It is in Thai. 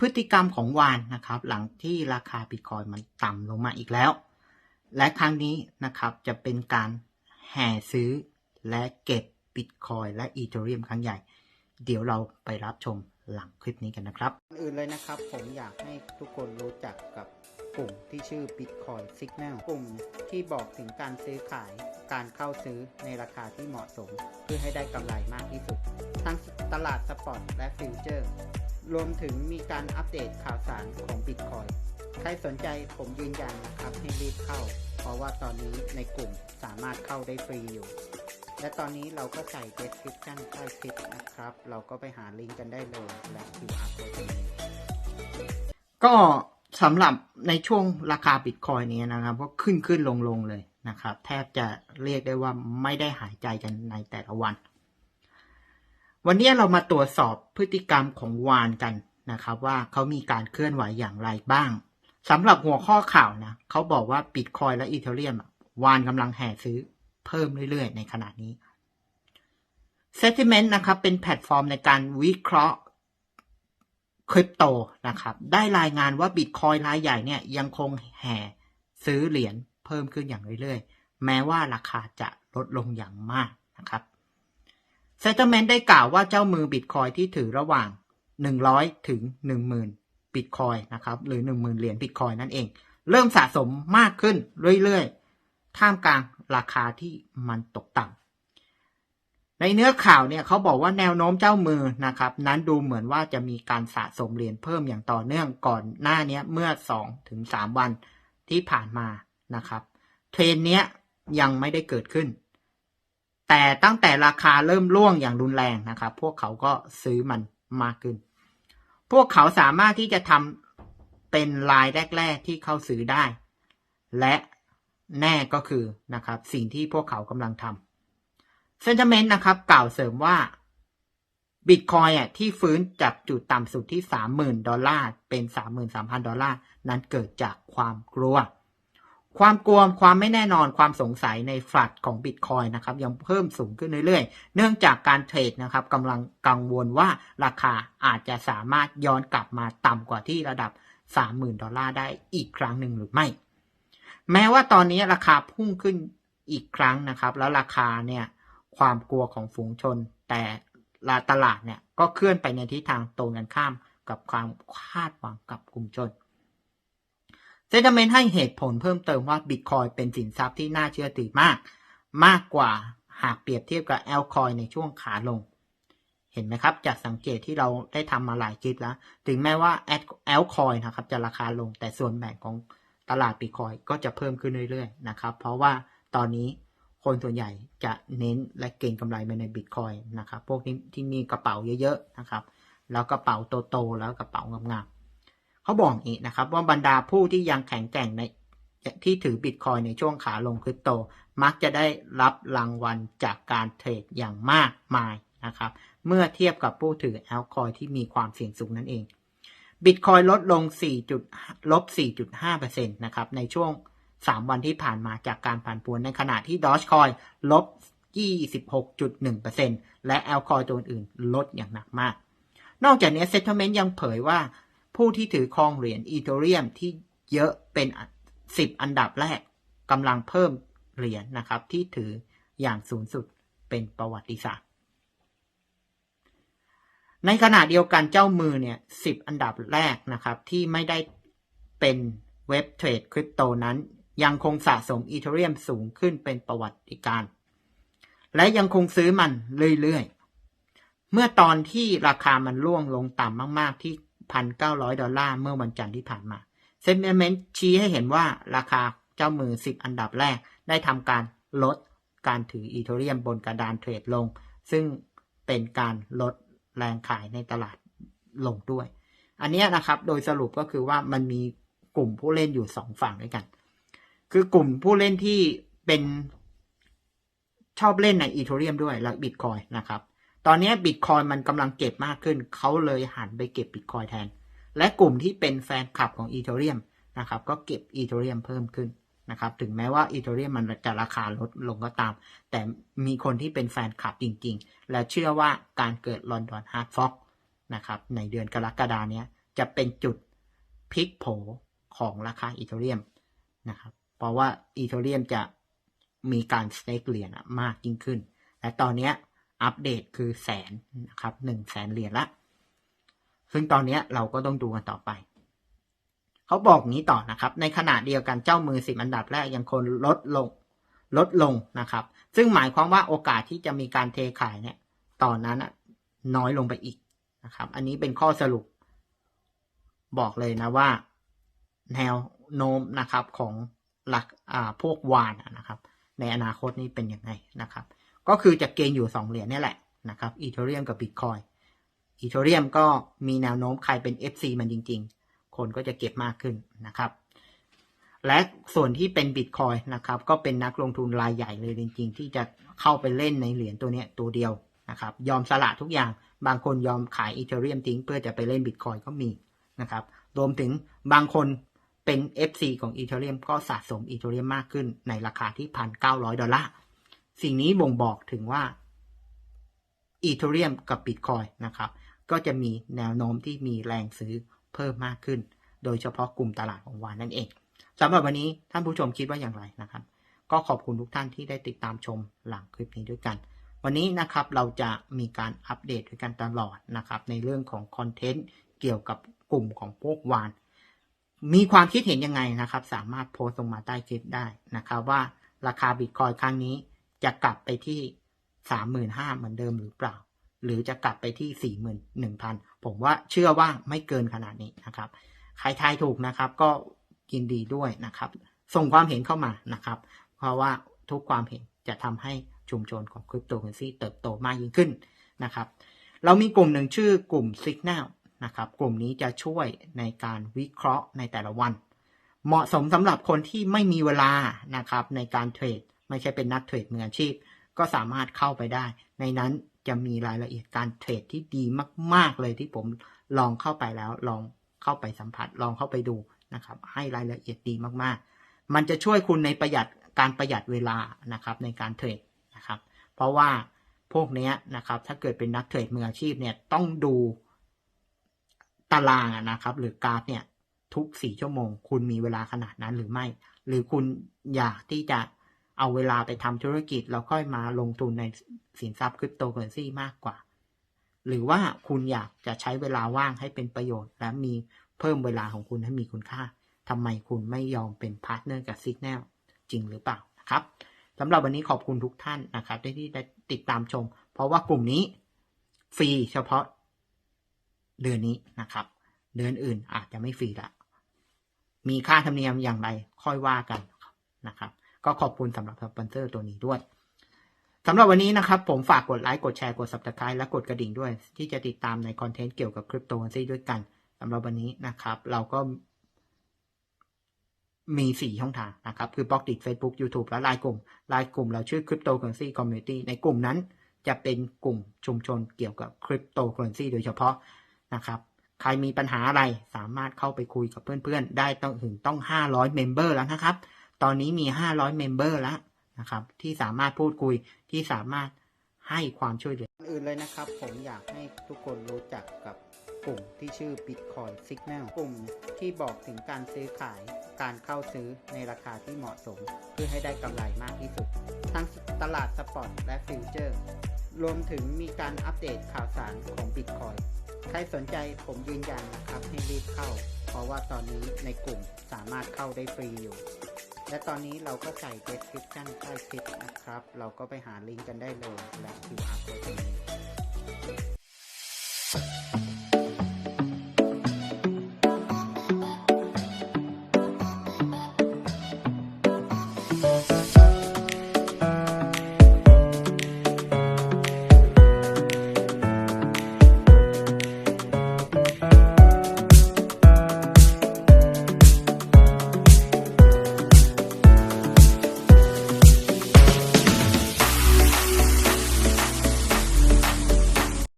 พฤติกรรมของวานนะครับ หลังที่ราคาบิตคอยมันต่ำลงมาอีกแล้ว และครั้งนี้นะครับจะเป็นการแห่ซื้อและเก็บบิตคอยและอีเทเรียมครั้งใหญ่ เดี๋ยวเราไปรับชมหลังคลิปนี้กันนะครับอื่นเลยนะครับ ผมอยากให้ทุกคนรู้จักกับกลุ่มที่ชื่อ Bitcoin Signal กลุ่มที่บอกถึงการซื้อขายการเข้าซื้อในราคาที่เหมาะสม เพื่อให้ได้กำไรมากที่สุด ทั้งตลาดสปอตและฟิวเจอร์ รวมถึงมีการอัปเดตข่าวสารของ Bitcoin ใครสนใจผมยืนยันนะครับให้รีบเข้า เพราะว่าตอนนี้ในกลุ่มสามารถเข้าได้ฟรีอยู่ และตอนนี้เราก็ใส่ description ใต้คลิปนะครับ เราก็ไปหาลิงก์กันได้เลยและ QR code ตรงนี้ก็สำหรับในช่วงราคาบิตคอยนี้นะครับ ก็ขึ้นขึ้นลงลงเลยนะครับ แทบจะเรียกได้ว่าไม่ได้หายใจกันในแต่ละวัน วันนี้เรามาตรวจสอบพฤติกรรมของวานกันนะครับว่าเขามีการเคลื่อนไหวอย่างไรบ้างสำหรับหัวข้อข่าวนะเขาบอกว่าบิตคอยและอีเทเรียมวานกำลังแห่ซื้อเพิ่มเรื่อยๆ ในขณะนี้ Sentiment นะครับเป็นแพลตฟอร์มในการวิเคราะห์คริปโตนะครับ ได้รายงานว่าบิตคอยรายใหญ่เนี่ยยังคงแห่ซื้อเหรียญเพิ่มขึ้นอย่างเรื่อยๆ แม้ว่าราคาจะลดลงอย่างมากนะครับ Sentiment ได้กล่าวว่าเจ้ามือบิตคอยที่ถือระหว่าง 100 ถึง 10,000 บิตคอยนะครับหรือ 10,000 เหรียญบิตคอยนั่นเอง เริ่มสะสมมากขึ้นเรื่อยๆ ท่ามกลางราคาที่มันตกต่ำในเนื้อข่าวเนี่ยเขาบอกว่าแนวโน้มเจ้ามือนะครับ นั้นดูเหมือนว่าจะมีการสะสมเหรียญเพิ่มอย่างต่อเนื่องก่อนหน้านี้เมื่อ2ถึง3วันที่ผ่านมานะครับ เทรนเนี้ยยังไม่ได้เกิดขึ้น แต่ตั้งแต่ราคาเริ่มร่วงอย่างรุนแรงนะครับ พวกเขาก็ซื้อมันมากขึ้น พวกเขาสามารถที่จะทำเป็นรายแรก ๆ ที่เข้าซื้อได้ และแน่ก็คือนะครับ สิ่งที่พวกเขากำลังทำเซน t i เมนต์นะครับ กล่าวเสริมว่าบิตคอยอะที่ฟื้นจากจุดต่ำสุดที่ 30,000 ดอลลาร์ เป็น 33,000 ดอลลาร์ นั้นเกิดจากความกลัว ความกลัวความไม่แน่นอนความสงสัยในฟลัดของบิตคอยนะครับยังเพิ่มสูงขึ้นเรื่อยๆ เนื่องจากการเทรดนะครับกำลังกังวลว่าราคาอาจจะสามารถย้อนกลับมาต่ำกว่าที่ระดับ 30,000 ดอลลาร์ได้อีกครั้งหนึ่งหรือไม่ แม้ว่าตอนนี้ราคาพุ่งขึ้นอีกครั้งนะครับ แล้วราคาเนี่ยความกลัวของฝูงชน แต่ลาตลาดเนี่ยก็เคลื่อนไปในทิศทางตรงกันข้ามกับความคาดหวังกับกลุ่มชน เซนเมนให้เหตุผลเพิ่มเติมว่าบิตคอยเป็นสินทรัพย์ที่น่าเชื่อถือมาก มากกว่าหากเปรียบเทียบกับแอลคอยในช่วงขาลง เห็นไหมครับ จากสังเกตที่เราได้ทำมาหลายคลิปแล้ว ถึงแม้ว่าแอลคอยนะครับจะราคาลงแต่ส่วนแบ่งของตลาดบิตคอยก็จะเพิ่มขึ้นเรื่อยๆนะครับ เพราะว่าตอนนี้คนส่วนใหญ่จะเน้นและเก็งกำไรไปในบิตคอยนะครับ พวกที่ที่มีกระเป๋าเยอะๆนะครับ แล้วกระเป๋าโตๆแล้วกระเป๋างามๆ เขาบอกอีกนะครับ ว่าบรรดาผู้ที่ยังแข็งแกร่งในที่ถือบิตคอยในช่วงขาลงคริปโต มักจะได้รับรางวัลจากการเทรดอย่างมากมายนะครับ เมื่อเทียบกับผู้ถือแอลคอยที่มีความเสี่ยงสูงนั่นเองบิตคอยลดลง4ลบ4.5%นะครับในช่วง 3 วันที่ผ่านมาจากการผ่านปวนในขณะที่ Dogecoin ลบ 26.1%และ Altcoin ตัวอื่นลดอย่างหนักมาก นอกจากนี้ Settlement ยังเผยว่า ผู้ที่ถือครองเหรียญอีเทเรียมที่เยอะเป็น10อันดับแรกกำลังเพิ่มเหรียญนนะครับ ที่ถืออย่างสูงสุดเป็นประวัติศาสตร์ ในขณะเดียวกันเจ้ามือเนี่ย10อันดับแรกนะครับ ที่ไม่ได้เป็นเว็บเทรดคริปโตนั้น ยังคงสะสมอีเทเรียมสูงขึ้นเป็นประวัติการ และยังคงซื้อมันเรื่อยๆ เมื่อตอนที่ราคามันร่วงลงต่ำมาก ๆ ที่ 1,900 ดอลลาร์เมื่อวันจันทร์ที่ผ่านมาเซนเมนต์ชี้ให้เห็นว่าราคาเจ้ามือ 10 อันดับแรกได้ทำการลดการถืออีเทเรียมบนกระดานเทรดลง ซึ่งเป็นการลดแรงขายในตลาดลงด้วย อันนี้นะครับโดยสรุปก็คือว่ามันมีกลุ่มผู้เล่นอยู่ 2 ฝั่งด้วยกัน คือกลุ่มผู้เล่นที่เป็นชอบเล่นในอีโทเรียมด้วยและบิตคอยนะครับ ตอนนี้บิตคอยมันกำลังเก็บมากขึ้น เขาเลยหันไปเก็บบิตคอยแทน และกลุ่มที่เป็นแฟนคลับของอีโทเรียมนะครับ ก็เก็บอีโทเรียมเพิ่มขึ้นนะครับ ถึงแม้ว่าอีโทเรียมมันจะราคาลดลงก็ตาม แต่มีคนที่เป็นแฟนคลับจริง ๆ และเชื่อว่าการเกิดลอนดอนฮาร์ดฟ็อกนะครับ ในเดือนกรกฎาเนี้ยจะเป็นจุดพลิกโผของราคาอีเทเรียมนะครับ เพราะว่าอีเทเรียมจะมีการสเต็กเหรียญมากยิ่งขึ้น และตอนนี้ อัปเดตคือแสนนะครับหนึ่งแสนเหรียญละ ซึ่งตอนนี้เราก็ต้องดูกันต่อไป เขาบอกงี้ต่อนะครับ ในขณะเดียวกันเจ้ามือสิบอันดับแรกยังคงลดลงลดลงนะครับ ซึ่งหมายความว่าโอกาสที่จะมีการเทขายเนี่ย ตอนนั้นน่ะน้อยลงไปอีกนะครับ อันนี้เป็นข้อสรุป บอกเลยนะว่า แนวโน้มนะครับของหลักอาพวกวานนะครับ ในอนาคตนี้เป็นยังไงนะครับ ก็คือจะเกณฑ์อยู่สองเหรียญนี่แหละนะครับอีเทเรียมกับบิตคอยอีเทเรียมก็มีแนวโน้มใครเป็น FC มันจริง ๆ คนก็จะเก็บมากขึ้นนะครับ และส่วนที่เป็นบิตคอยนะครับก็เป็นนักลงทุนรายใหญ่เลยจริง ๆ ที่จะเข้าไปเล่นในเหรียญตัวนี้ตัวเดียวนะครับยอมสละทุกอย่างบางคนยอมขายอีเทเรียมทิ้งเพื่อจะไปเล่นบิตคอยก็มีนะครับรวมถึงบางคนเป็น FC ของอีเทเรียมก็สะสมอีเทเรียมมากขึ้นในราคาที่พันเก้าร้อยดอลลาร์ สิ่งนี้บ่งบอกถึงว่าอีเทเรียมกับบิตคอยนะครับ ก็จะมีแนวโน้มที่มีแรงซื้อเพิ่มมากขึ้น โดยเฉพาะกลุ่มตลาดของวานนั่นเองสำหรับวันนี้ท่านผู้ชมคิดว่าอย่างไรนะครับ ก็ขอบคุณทุกท่านที่ได้ติดตามชมหลังคลิปนี้ด้วยกัน วันนี้นะครับเราจะมีการอัปเดตด้วยกันตลอดนะครับ ในเรื่องของคอนเทนต์เกี่ยวกับกลุ่มของพวกวาน มีความคิดเห็นยังไงนะครับ สามารถโพสต์ลงมาใต้คลิปได้นะครับ ว่าราคาบิตคอยครั้งนี้ จะกลับไปที่สามหมื่นห้าเหมือนเดิมหรือเปล่า หรือจะกลับไปที่สี่หมื่นหนึ่งพันผมว่าเชื่อว่าไม่เกินขนาดนี้นะครับ ใครทายถูกนะครับ ก็ยินดีด้วยนะครับ ส่งความเห็นเข้ามานะครับ เพราะว่าทุกความเห็นจะทำให้ชุมชนของคริปโตเคอเรนซีเติบโตมากยิ่งขึ้นนะครับ เรามีกลุ่มหนึ่งชื่อกลุ่ม Signal นะครับ กลุ่มนี้จะช่วยในการวิเคราะห์ในแต่ละวัน เหมาะสมสำหรับคนที่ไม่มีเวลานะครับในการเทรด ไม่ใช่เป็นนักเทรดมืออาชีพ ก็สามารถเข้าไปได้ ในนั้นจะมีรายละเอียดการเทรดที่ดีมาก ๆ เลยที่ผมลองเข้าไปแล้ว ลองเข้าไปสัมผัส ลองเข้าไปดูนะครับ ให้รายละเอียดดีมากๆ มันจะช่วยคุณในประหยัดการประหยัดเวลานะครับในการเทรดนะครับ เพราะว่าพวกนี้นะครับ ถ้าเกิดเป็นนักเทรดมืออาชีพเนี่ยต้องดูตารางนะครับ หรือกราฟเนี่ยทุกสี่ชั่วโมง คุณมีเวลาขนาดนั้นหรือไม่ หรือคุณอยากที่จะ เอาเวลาไปทำธุรกิจแล้วค่อยมาลงทุนในสินทรัพย์คริปโตเคอเรนซีมากกว่า หรือว่าคุณอยากจะใช้เวลาว่างให้เป็นประโยชน์ และมีเพิ่มเวลาของคุณให้มีคุณค่าทำไมคุณไม่ยอมเป็นพาร์ทเนอร์กับซิกแนลจริงหรือเปล่านะครับสำหรับวันนี้ขอบคุณทุกท่านนะครับที่ได้ติดตามชม เพราะว่ากลุ่มนี้ฟรีเฉพาะเดือนนี้นะครับ เดือนอื่นอาจจะไม่ฟรีละมีค่าธรรมเนียมอย่างไรค่อยว่ากันนะครับ ก็ขอบคุณสำหรับสปอนเซอร์ตัวนี้ด้วยสำหรับวันนี้นะครับ ผมฝากกดไลค์ กดแชร์ กด subscribe และกดกระดิ่งด้วย ที่จะติดตามในคอนเทนต์เกี่ยวกับคริปโตเคอเรนซีด้วยกันสำหรับวันนี้นะครับ เราก็มีสี่ช่องทางนะครับ คือบล็อกดิ Facebook YouTube และไลน์กลุ่มไลน์กลุ่มเราชื่อ Cryptocurrency Community ในกลุ่มนั้น จะเป็นกลุ่มชุมชนเกี่ยวกับคริปโตเคอเรนซีโดยเฉพาะนะครับ ใครมีปัญหาอะไรสามารถเข้าไปคุยกับเพื่อนๆ ได้ต้องถึงต้อง 500 เมมเบอร์แล้วนะครับ ตอนนี้มี 500 เมมเบอร์แล้วนะครับ ที่สามารถพูดคุยที่สามารถให้ความช่วยเหลืออื่นเลยนะครับ ผมอยากให้ทุกคนรู้จักกับกลุ่มที่ชื่อ Bitcoin Signal กลุ่มที่บอกถึงการซื้อขายการเข้าซื้อในราคาที่เหมาะสม เพื่อให้ได้กำไรมากที่สุด ทั้งตลาดสปอตและฟิวเจอร์ รวมถึงมีการอัปเดตข่าวสารของ Bitcoin ใครสนใจผมยืนยันนะครับให้รีบเข้า เพราะว่าตอนนี้ในกลุ่มสามารถเข้าได้ฟรีอยู่ และตอนนี้เราก็ใส่ description ใต้คลิปนะครับ เราก็ไปหาลิงก์กันได้เลยและ QR code